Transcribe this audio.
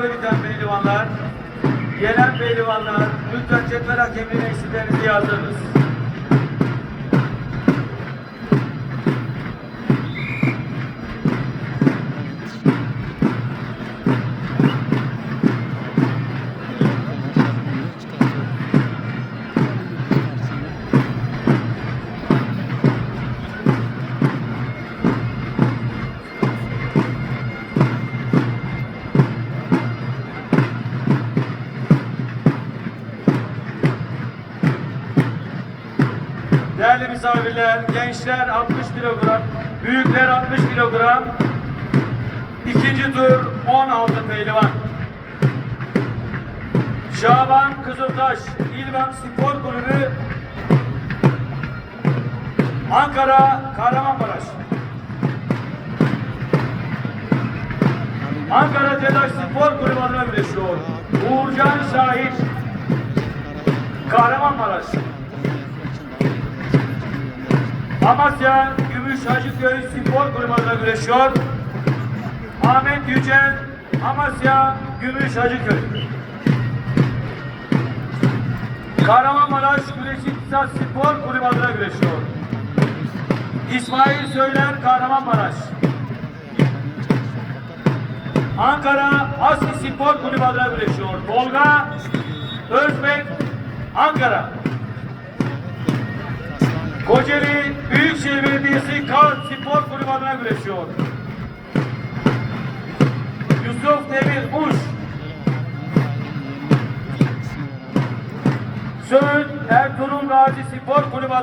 tedavi biten pehlivanlar, gelen pehlivanlar lütfen cetvel hakemliğine eksiklerinizi yazdırınız. Değerli misafirler, gençler 60 kilogram, büyükler 60 kilogram. İkinci tur 16 pehlivan. Şaban Kızıltaş İlvan Spor Kulübü Ankara Kahramanmaraş. Ankara Telaş Spor Kulübü adına birleşiyor. Uğurcan Şahit Kahramanmaraş. Amasya Gümüş Hacıköy Spor Kulübü adına güreşiyor. Ahmet Yücel Amasya Gümüş Hacıköy. Kahramanmaraş Güreş İktisat Spor Kulübü adına güreşiyor. İsmail Söyler Kahramanmaraş. Ankara Asli Spor Kulübü adına güreşiyor. Tolga Özbek Ankara. Kocaeli Büyükşehir Belediyesi Kağıt Spor Kulübü adına güreşiyor. Yusuf Demir Muş. Söğüt Ertuğrul Gazi Spor Kulübü